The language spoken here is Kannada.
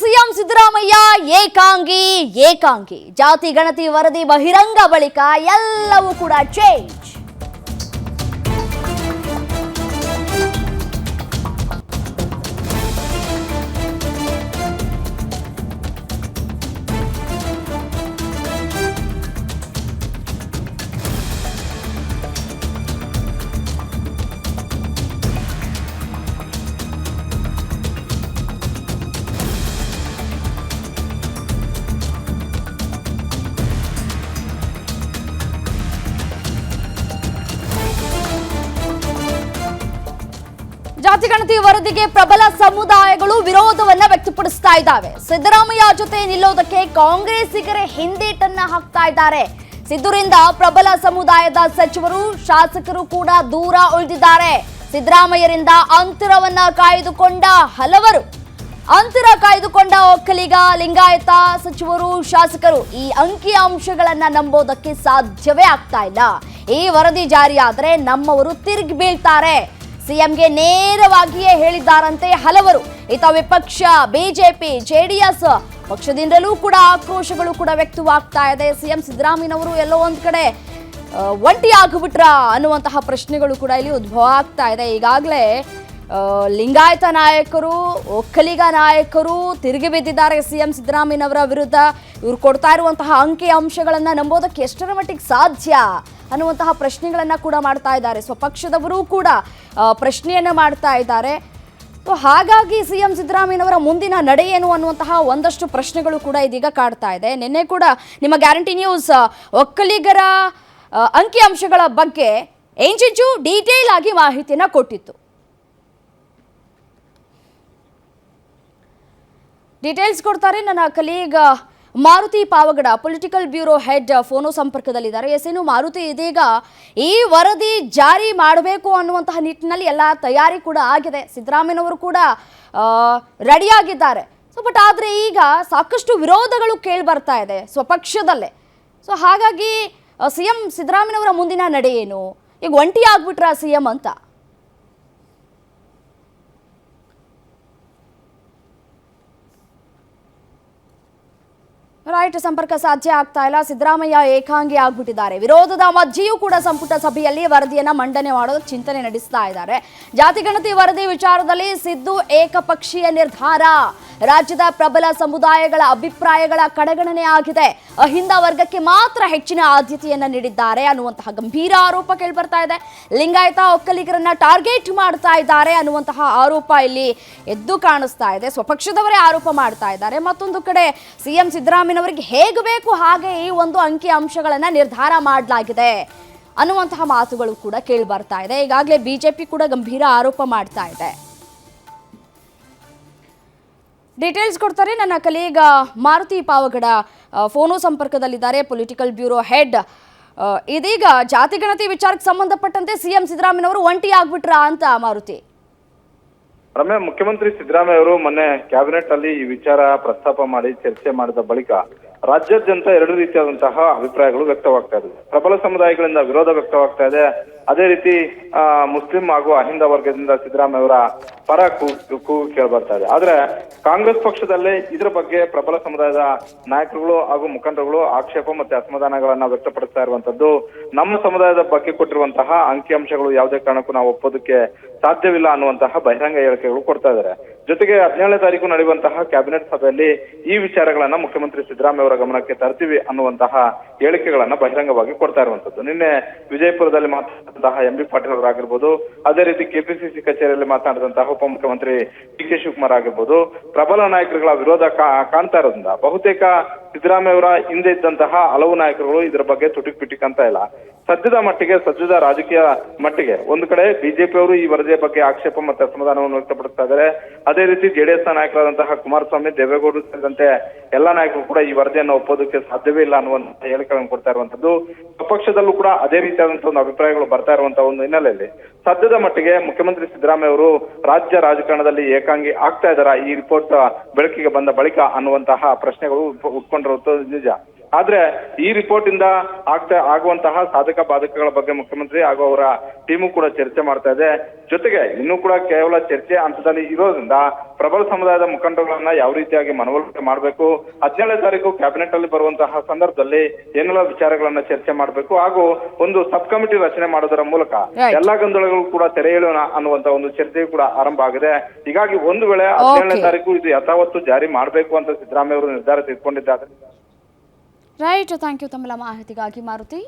ಸಿಎಂ ಸಿದ್ದರಾಮಯ್ಯ ಏಕಾಂಗಿ ಏಕಾಂಗಿ. ಜಾತಿ ಗಣತಿ ವರದಿ ಬಹಿರಂಗ ಬಳಿಕ ಎಲ್ಲವೂ ಕೂಡ ಚೇಂಜ್ ಜಾತಿ ಗಣತಿ ವರದಿಗೆ ಪ್ರಬಲ ಸಮುದಾಯಗಳು ವಿರೋಧವನ್ನ ವ್ಯಕ್ತಪಡಿಸ್ತಾ ಇದ್ದಾವೆ. ಸಿದ್ದರಾಮಯ್ಯ ಜೊತೆ ನಿಲ್ಲೋದಕ್ಕೆ ಕಾಂಗ್ರೆಸ್ಸಿಗರೇ ಹಿಂದೇಟನ್ನ ಹಾಕ್ತಾ ಇದ್ದಾರೆ. ಸಿದ್ದುರಿಂದ ಪ್ರಬಲ ಸಮುದಾಯದ ಸಚಿವರು, ಶಾಸಕರು ಕೂಡ ದೂರ ಉಳಿದಿದ್ದಾರೆ. ಸಿದ್ದರಾಮಯ್ಯರಿಂದ ಅಂತರವನ್ನ ಕಾಯ್ದುಕೊಂಡ ಹಲವರು. ಅಂತರ ಕಾಯ್ದುಕೊಂಡ ಒಕ್ಕಲಿಗ, ಲಿಂಗಾಯತ ಸಚಿವರು, ಶಾಸಕರು ಈ ಅಂಕಿ ಅಂಶಗಳನ್ನ ನಂಬೋದಕ್ಕೆ ಸಾಧ್ಯವೇ ಆಗ್ತಾ ಇಲ್ಲ. ಈ ವರದಿ ಜಾರಿಯಾದರೆ ನಮ್ಮವರು ತಿರುಗಿ ಬೀಳ್ತಾರೆ. ಸಿಎಂಗೆ ನೇರವಾಗಿಯೇ ಹೇಳಿದ್ದಾರಂತೆ ಹಲವರು. ಈತ ವಿಪಕ್ಷ, ಬಿಜೆಪಿ, ಜೆಡಿಎಸ್ ಪಕ್ಷದಿಂದಲೂ ಕೂಡ ಆಕ್ರೋಶಗಳು ಕೂಡ ವ್ಯಕ್ತವಾಗ್ತಾ ಇದೆ. ಸಿಎಂ ಸಿದ್ದರಾಮಯ್ಯನವರು ಎಲ್ಲೋ ಒಂದು ಕಡೆ ಒಂಟಿ ಆಗಿಬಿಟ್ರ ಅನ್ನುವಂತಹ ಪ್ರಶ್ನೆಗಳು ಕೂಡ ಇಲ್ಲಿ ಉದ್ಭವ ಆಗ್ತಾ ಇದೆ. ಈಗಾಗಲೇ ಲಿಂಗಾಯತ ನಾಯಕರು, ಒಕ್ಕಲಿಗ ನಾಯಕರು ತಿರುಗಿ ಬಿದ್ದಿದ್ದಾರೆ ಸಿಎಂ ಸಿದ್ದರಾಮಯ್ಯನವರ ವಿರುದ್ಧ. ಇವರು ಕೊಡ್ತಾ ಇರುವಂತಹ ಅಂಕಿ ಅಂಶಗಳನ್ನು ನಂಬೋದಕ್ಕೆ ಎಷ್ಟರ ಮಟ್ಟಿಗೆ ಸಾಧ್ಯ? ಅನ್ನುವಂತಹ ಪ್ರಶ್ನೆಗಳನ್ನು ಕೂಡ ಮಾಡ್ತಾ ಇದ್ದಾರೆ. ಸ್ವಪಕ್ಷದವರು ಕೂಡ ಪ್ರಶ್ನೆಯನ್ನು ಮಾಡ್ತಾ ಇದ್ದಾರೆ. ಸೊ, ಹಾಗಾಗಿ ಸಿ ಎಂ ಸಿದ್ದರಾಮಯ್ಯನವರ ಮುಂದಿನ ನಡೆ ಏನು ಅನ್ನುವಂತಹ ಒಂದಷ್ಟು ಪ್ರಶ್ನೆಗಳು ಕೂಡ ಇದೀಗ ಕಾಡ್ತಾ ಇದೆ. ನಿನ್ನೆ ಕೂಡ ನಿಮ್ಮ ಗ್ಯಾರಂಟಿ ನ್ಯೂಸ್ ಒಕ್ಕಲಿಗರ ಅಂಕಿಅಂಶಗಳ ಬಗ್ಗೆ ಎಂಚಿಂಚು ಡೀಟೇಲ್ ಆಗಿ ಮಾಹಿತಿಯನ್ನು ಕೊಟ್ಟಿತ್ತು. ಡೀಟೇಲ್ಸ್ ಕೊಡ್ತಾರೆ. ನನ್ನ colleague Maruti Pavagada political bureau head phone ಸಂಪರ್ಕದಲ್ಲಿದ್ದಾರೆ. ಎಸ್ ಏನು ಮಾರುತಿ ಇದೀಗ ಈ ವರದಿ ಜಾರಿ ಮಾಡಬೇಕು ಅನ್ನುವಂತಹ ನಿಟ್ಟಿನಲ್ಲಿ ಎಲ್ಲ ತಯಾರಿ ಕೂಡ ಆಗಿದೆ. ಸಿದ್ದರಾಮಯ್ಯನವರು ಕೂಡ ರೆಡಿಯಾಗಿದ್ದಾರೆ. ಸೊ ಬಟ್ ಆದರೆ ಈಗ ಸಾಕಷ್ಟು ವಿರೋಧಗಳು ಕೇಳಿ ಬರ್ತಾ ಇದೆ ಸ್ವಪಕ್ಷದಲ್ಲೇ. ಸೊ ಹಾಗಾಗಿ ಸಿ ಎಂ ಸಿದ್ದರಾಮಯ್ಯನವರ ಮುಂದಿನ ನಡೆ ಏನು ಈಗ ಒಂಟಿ ಆಗ್ಬಿಟ್ರ ಸಿ ಎಂ ಅಂತ? ರೈಟ್ ಸಂಪರ್ಕ ಸಾಧ್ಯ ಆಗ್ತಾ ಇಲ್ಲ. ಸಿದ್ದರಾಮಯ್ಯ ಏಕಾಂಗಿ ಆಗ್ಬಿಟ್ಟಿದ್ದಾರೆ. ವಿರೋಧದ ಮಧ್ಯೆಯೂ ಕೂಡ ಸಂಪುಟ ಸಭೆಯಲ್ಲಿ ವರದಿಯನ್ನ ಮಂಡನೆ ಮಾಡಲು ಚಿಂತನೆ ನಡೆಸ್ತಾ ಇದ್ದಾರೆ. ಜಾತಿಗಣತಿ ವರದಿ ವಿಚಾರದಲ್ಲಿ ಸಿದ್ದು ಏಕಪಕ್ಷೀಯ ನಿರ್ಧಾರ. ರಾಜ್ಯದ ಪ್ರಬಲ ಸಮುದಾಯಗಳ ಅಭಿಪ್ರಾಯಗಳ ಕಡೆಗಣನೆ ಆಗಿದೆ. ಅಹಿಂದ ವರ್ಗಕ್ಕೆ ಮಾತ್ರ ಹೆಚ್ಚಿನ ಆದ್ಯತೆಯನ್ನ ನೀಡಿದ್ದಾರೆ ಅನ್ನುವಂತಹ ಗಂಭೀರ ಆರೋಪ ಕೇಳ್ಬರ್ತಾ ಇದೆ. ಲಿಂಗಾಯತ ಒಕ್ಕಲಿಗರನ್ನ ಟಾರ್ಗೆಟ್ ಮಾಡ್ತಾ ಇದ್ದಾರೆ ಅನ್ನುವಂತಹ ಆರೋಪ ಇಲ್ಲಿ ಎದ್ದು ಕಾಣಿಸ್ತಾ ಇದೆ. ಸ್ವಪಕ್ಷದವರೇ ಆರೋಪ ಮಾಡ್ತಾ ಇದ್ದಾರೆ. ಮತ್ತೊಂದು ಕಡೆ ಸಿಎಂ ಸಿದ್ದರಾಮಯ್ಯನವರಿಗೆ ಹೇಗೆ ಬೇಕು ಹಾಗೆ ಈ ಒಂದು ಅಂಕಿ ಅಂಶಗಳನ್ನ ನಿರ್ಧಾರ ಮಾಡಲಾಗಿದೆ ಅನ್ನುವಂತಹ ಮಾತುಗಳು ಕೂಡ ಕೇಳಿ ಬರ್ತಾ ಇದೆ. ಈಗಾಗಲೇ ಬಿಜೆಪಿ ಕೂಡ ಗಂಭೀರ ಆರೋಪ ಮಾಡ್ತಾ ಇದೆ. ಡೀಟೇಲ್ಸ್ ಕೊಡ್ತಾರೆ. ನನ್ನ ಕಲೀಗ ಮಾರುತಿ ಪಾವಗಡ ಫೋನು ಸಂಪರ್ಕದಲ್ಲಿದ್ದಾರೆ. ಪೊಲಿಟಿಕಲ್ ಬ್ಯೂರೋ ಹೆಡ್ ಇದೀಗ ಜಾತಿ ಗಣತಿ ವಿಚಾರಕ್ಕೆ ಸಂಬಂಧಪಟ್ಟಂತೆ ಸಿಎಂ ಸಿದ್ದರಾಮಯ್ಯನವರು ಒಂಟಿ ಆಗ್ಬಿಟ್ರಾ ಅಂತ ಮಾರುತಿ? ರಮ್ಯಾ, ಮುಖ್ಯಮಂತ್ರಿ ಸಿದ್ದರಾಮಯ್ಯ ಅವರು ಮೊನ್ನೆ ಕ್ಯಾಬಿನೆಟ್ ಅಲ್ಲಿ ಈ ವಿಚಾರ ಪ್ರಸ್ತಾಪ ಮಾಡಿ ಚರ್ಚೆ ಮಾಡಿದ ಬಳಿಕ ರಾಜ್ಯಾದ್ಯಂತ ಎರಡು ರೀತಿಯಾದಂತಹ ಅಭಿಪ್ರಾಯಗಳು ವ್ಯಕ್ತವಾಗ್ತಾ ಇದೆ ಪ್ರಬಲ ಸಮುದಾಯಗಳಿಂದ ವಿರೋಧ ವ್ಯಕ್ತವಾಗ್ತಾ ಇದೆ. ಅದೇ ರೀತಿ ಮುಸ್ಲಿಂ ಹಾಗೂ ಅಹಿಂದ ವರ್ಗದಿಂದ ಸಿದ್ದರಾಮಯ್ಯ ಅವರ ಪರ ಕೂಗು ಕೇಳ್ಬರ್ತಾ ಇದೆ. ಆದ್ರೆ, ಕಾಂಗ್ರೆಸ್ ಪಕ್ಷದಲ್ಲಿ ಇದ್ರ ಬಗ್ಗೆ ಪ್ರಬಲ ಸಮುದಾಯದ ನಾಯಕರುಗಳು ಹಾಗೂ ಮುಖಂಡರುಗಳು ಆಕ್ಷೇಪ ಮತ್ತೆ ಅಸಮಾಧಾನಗಳನ್ನ ವ್ಯಕ್ತಪಡಿಸ್ತಾ ಇರುವಂತದ್ದು ನಮ್ಮ ಸಮುದಾಯದ ಬಗ್ಗೆ ಕೊಟ್ಟಿರುವಂತಹ ಅಂಕಿಅಂಶಗಳು ಯಾವುದೇ ಕಾರಣಕ್ಕೂ ನಾವು ಒಪ್ಪೋದಕ್ಕೆ ಸಾಧ್ಯವಿಲ್ಲ ಅನ್ನುವಂತಹ ಬಹಿರಂಗ ಹೇಳಿಕೆಗಳು ಕೊಡ್ತಾ ಇದ್ದಾರೆ. ಜೊತೆಗೆ ಹದಿನೇಳನೇ ತಾರೀಕು ನಡೆಯುವಂತಹ ಕ್ಯಾಬಿನೆಟ್ ಸಭೆಯಲ್ಲಿ ಈ ವಿಚಾರಗಳನ್ನ ಮುಖ್ಯಮಂತ್ರಿ ಸಿದ್ದರಾಮಯ್ಯ ಅವರ ಗಮನಕ್ಕೆ ತರ್ತೀವಿ ಅನ್ನುವಂತಹ ಹೇಳಿಕೆಗಳನ್ನ ಬಹಿರಂಗವಾಗಿ ಕೊಡ್ತಾ ಇರುವಂತದ್ದು. ನಿನ್ನೆ ವಿಜಯಪುರದಲ್ಲಿ ಮಾತನಾಡಿದಂತಹ ಎಂ ಬಿ ಪಾಟೀಲ್ ಅವರಾಗಿರ್ಬೋದು, ಅದೇ ರೀತಿ ಕೆಪಿಸಿಸಿ ಕಚೇರಿಯಲ್ಲಿ ಮಾತನಾಡಿದಂತಹ ಉಪಮುಖ್ಯಮಂತ್ರಿ ಡಿ ಕೆ ಶಿವಕುಮಾರ್ ಆಗಿರ್ಬೋದು, ಪ್ರಬಲ ನಾಯಕರುಗಳ ವಿರೋಧ ಕಾಣ್ತಾ ಇರೋದ್ರಿಂದ ಬಹುತೇಕ ಸಿದ್ದರಾಮಯ್ಯ ಅವರ ಹಿಂದೆ ಇದ್ದಂತಹ ಹಲವು ನಾಯಕರುಗಳು ಇದರ ಬಗ್ಗೆ ತುಟಿಕ್ ಪಿಟಿಕ್ ಅಂತ ಇಲ್ಲ. ಸದ್ಯದ ಮಟ್ಟಿಗೆ, ಸದ್ಯದ ರಾಜಕೀಯ ಮಟ್ಟಿಗೆ ಒಂದು ಕಡೆ ಬಿಜೆಪಿ ಅವರು ಈ ವರದಿಯ ಬಗ್ಗೆ ಆಕ್ಷೇಪ ಮತ್ತೆ ಅಸಮಾಧಾನವನ್ನು ವ್ಯಕ್ತಪಡಿಸ್ತಾ ಇದ್ದಾರೆ. ಅದೇ ರೀತಿ ಜೆಡಿಎಸ್ ನಾಯಕರಾದಂತಹ ಕುಮಾರಸ್ವಾಮಿ ದೇವೇಗೌಡರು ಸೇರಿದಂತೆ ಎಲ್ಲ ನಾಯಕರು ಕೂಡ ಈ ವರದಿಯನ್ನು ಒಪ್ಪೋದಕ್ಕೆ ಸಾಧ್ಯವೇ ಇಲ್ಲ ಅನ್ನುವಂತಹ ಹೇಳಿಕೆಗಳನ್ನು ಕೊಡ್ತಾ ಇರುವಂತದ್ದು. ಪಕ್ಷದಲ್ಲೂ ಕೂಡ ಅದೇ ರೀತಿಯಾದಂತಹ ಒಂದು ಅಭಿಪ್ರಾಯಗಳು ಬರ್ತಾ ಇರುವಂತಹ ಒಂದು ಹಿನ್ನೆಲೆಯಲ್ಲಿ. ಸದ್ಯದ ಮಟ್ಟಿಗೆ ಮುಖ್ಯಮಂತ್ರಿ ಸಿದ್ದರಾಮಯ್ಯ ಅವರು ರಾಜ್ಯ ರಾಜಕಾರಣದಲ್ಲಿ ಏಕಾಂಗಿ ಆಗ್ತಾ ಇದ್ದಾರಾ? ಈ ರಿಪೋರ್ಟ್ ಬೆಳಕಿಗೆ ಬಂದ ಬಳಿಕ ಅನ್ನುವಂತಹ ಪ್ರಶ್ನೆಗಳು ಉಟ್ಕೊಂಡಿರುವಂತ ನಿಜ. ಆದ್ರೆ ಈ ರಿಪೋರ್ಟ್ ಇಂದ ಆಗ್ತಾ ಆಗುವಂತಹ ಸಾಧಕ ಬಾಧಕಗಳ ಬಗ್ಗೆ ಮುಖ್ಯಮಂತ್ರಿ ಹಾಗೂ ಅವರ ಟೀಮು ಕೂಡ ಚರ್ಚೆ ಮಾಡ್ತಾ ಇದೆ. ಜೊತೆಗೆ ಇನ್ನೂ ಕೂಡ ಕೇವಲ ಚರ್ಚೆ ಹಂತದಲ್ಲಿ ಇರೋದ್ರಿಂದ ಪ್ರಬಲ ಸಮುದಾಯದ ಮುಖಂಡಗಳನ್ನ ಯಾವ ರೀತಿಯಾಗಿ ಮನವೊಲಿಕೆ ಮಾಡಬೇಕು ಹದಿನೇಳನೇ ತಾರೀಕು ಕ್ಯಾಬಿನೆಟ್ ಅಲ್ಲಿ ಬರುವಂತಹ ಸಂದರ್ಭದಲ್ಲಿ ಏನೆಲ್ಲ ವಿಚಾರಗಳನ್ನ ಚರ್ಚೆ ಮಾಡಬೇಕು ಹಾಗೂ ಒಂದು ಸಬ್ ಕಮಿಟಿ ರಚನೆ ಮಾಡೋದರ ಮೂಲಕ ಎಲ್ಲಾ ಗೊಂದಲಗಳು ಕೂಡ ತೆರೆ ಎಳೆಯೋಣ ಅನ್ನುವಂತ ಒಂದು ಚರ್ಚೆ ಕೂಡ ಆರಂಭ ಆಗಿದೆ. ಹೀಗಾಗಿ ಒಂದು ವೇಳೆ ಹದಿನೇಳನೇ. ತಾರೀಕು ಇದು ಯಥಾವತ್ತು ಜಾರಿ ಮಾಡಬೇಕು ಅಂತ ಸಿದ್ದರಾಮಯ್ಯ ಅವರು ನಿರ್ಧಾರ ತೆಗೆದುಕೊಂಡಿದ್ದಾರೆ. ರೈಟ್ ಥ್ಯಾಂಕ್ ಯು ತಮ್ಮೆಲ್ಲ ಮಾಹಿತಿಗಾಗಿ ಮಾರುತಿ